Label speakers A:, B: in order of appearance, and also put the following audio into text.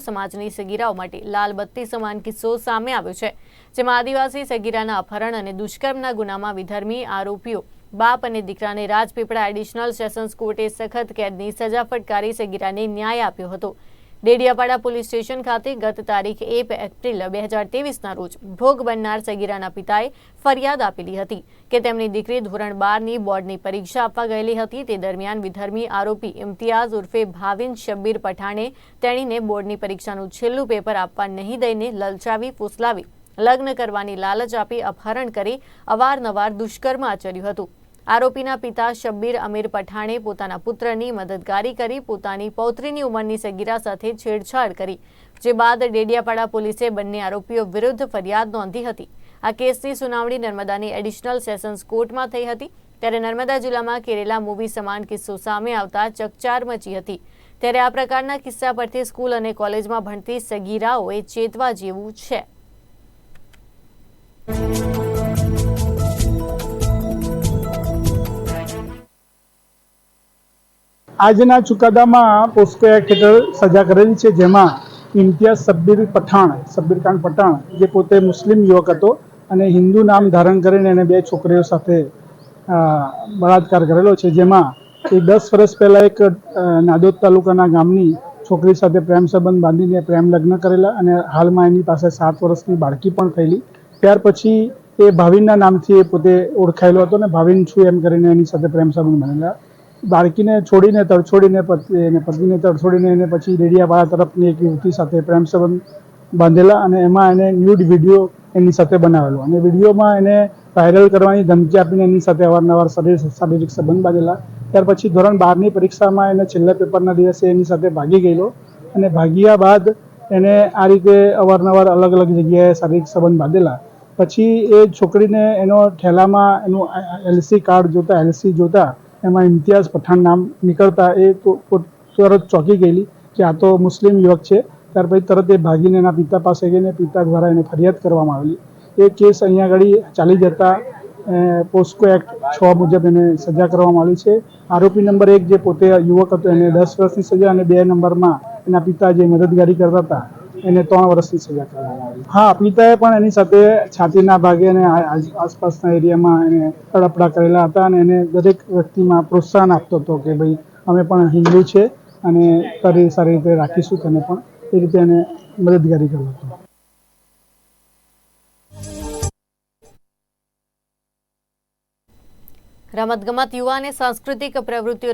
A: સમાજની સગીરાઓ માટે લાલ બત્તી સમાન કિસ્સો સામે આવ્યો છે, જેમાં આદિવાસી સગીરાના અપહરણ અને દુષ્કર્મના ગુનામાં વિધર્મી આરોપીઓ, બાપ અને દીકરાને રાજપીપળા એડિશનલ સેશન્સ કોર્ટે સખત કેદની સજા ફટકારી સગીરાને ન્યાય આપ્યો હતો. ડેડિયાપાડા પોલીસ સ્ટેશન ખાતે ગત તારીખ એક એપ્રિલ બે હજાર તેવીસના રોજ ભોગ બનનાર સગીરાના પિતાએ ફરિયાદ આપેલી હતી કે તેમની દીકરી ધોરણ બારની બોર્ડની પરીક્ષા આપવા ગયેલી હતી. તે દરમિયાન વિધર્મી આરોપી ઇમ્તિયાઝ ઉર્ફે ભાવિન શબ્બીર પઠાણે તેણીને બોર્ડની પરીક્ષાનું છેલ્લું પેપર આપવા નહીં દઈને લલચાવી, ફૂસલાવી, લગ્ન કરવાની લાલચ આપી અપહરણ કરી અવારનવાર દુષ્કર્મ આચર્યું હતું. આરોપીના પિતા શબ્બીર અમીર પઠાણે પોતાના પુત્રની મદદગારી કરી પોતાની પૌત્રીની ઉંમરની સગીરા સાથે છેડછાડ કરી, જે બાદ ડેડિયાપાડા પોલીસે બંને આરોપીઓ વિરુદ્ધ ફરિયાદ નોંધી હતી. આ કેસની સુનાવણી નર્મદાની એડિશનલ સેશન્સ કોર્ટમાં થઈ હતી. ત્યારે નર્મદા જિલ્લામાં કેરેલા મૂવી સમાન કિસ્સો સામે આવતા ચકચાર મચી હતી. ત્યારે આ પ્રકારના કિસ્સા પરથી સ્કૂલ અને કોલેજમાં ભણતી સગીરાઓએ ચેતવા જેવું છે.
B: આજના ચુકાદામાં પોસ્કો એક્ટ હેઠળ સજા કરેલી છે, જેમાં ઇમ્તિયાઝ સબ્બીર પઠાણ, સબ્બીર ખાન પઠાણ, જે પોતે મુસ્લિમ યુવક હતો અને હિન્દુ નામ ધારણ કરીને એને બે છોકરીઓ સાથે બળાત્કાર કરેલો છે, જેમાં એ દસ વર્ષ પહેલાં એક નાદોદ તાલુકાના ગામની છોકરી સાથે પ્રેમ સંબંધ બાંધીને પ્રેમ લગ્ન કરેલા અને હાલમાં એની પાસે સાત વર્ષની બાળકી પણ થયેલી. ત્યાર પછી એ ભાવિનના નામથી એ પોતે ઓળખાયેલો હતો ને ભાવિન છું એમ કરીને એની સાથે પ્રેમ સંબંધ બનેલા બાળકીને છોડીને તડછોડીને પતિ એને પત્નીને તડછોડીને એને પછી રેડિયાવાળા તરફની એક યુવતી સાથે પ્રેમ સંબંધ બાંધેલા અને એમાં એને ન્યૂડ વીડિયો એની સાથે બનાવેલો. અને વિડીયોમાં એને વાયરલ કરવાની ધમકી આપીને એની સાથે અવારનવાર શરીર, શારીરિક સંબંધ બાંધેલા. ત્યાર પછી ધોરણ બારની પરીક્ષામાં એને છેલ્લા પેપરના દિવસે એની સાથે ભાગી ગયેલો અને ભાગ્યા બાદ એને આ રીતે અવારનવાર અલગ અલગ જગ્યાએ શારીરિક સંબંધ બાંધેલા. પછી એ છોકરીને એનો ઠેલામાં એનું એલસી કાર્ડ જોતા, એલસી જોતા એમાં ઇમ્તિયાઝ પઠાણ નામ નીકળતા એ તરત ચોંકી ગયેલી કે આ તો મુસ્લિમ યુવક છે. ત્યાર પછી તરત એ ભાગીને એના પિતા પાસે ગઈને પિતા દ્વારા એને ફરિયાદ કરવામાં આવેલી. એ કેસ અહીંયા આગળ ચાલી જતા પોસ્કો એક્ટ છ મુજબ એને સજા કરવામાં આવી છે. આરોપી નંબર એક જે પોતે યુવક હતો એને દસ વર્ષની સજા અને બે નંબરમાં એના પિતા જે મદદગારી કરતા હતા એને ત્રણ વર્ષની સજા કરવામાં આવી. હા પિતાએ પણ એની સાથે છાતીના ભાગે અને આસપાસના એરિયામાં એને તડપડા કરેલા હતા અને એને દરેક વ્યક્તિમાં પ્રોત્સાહન આપતો હતો કે ભાઈ અમે પણ હિન્દુ છે અને સારી સારી રીતે રાખીશું તને પણ. એ રીતે એને મદદગારી કર્યો હતો.
A: રમતગમત યુવાને સાંસ્કૃતિક પ્રવૃત્તિઓના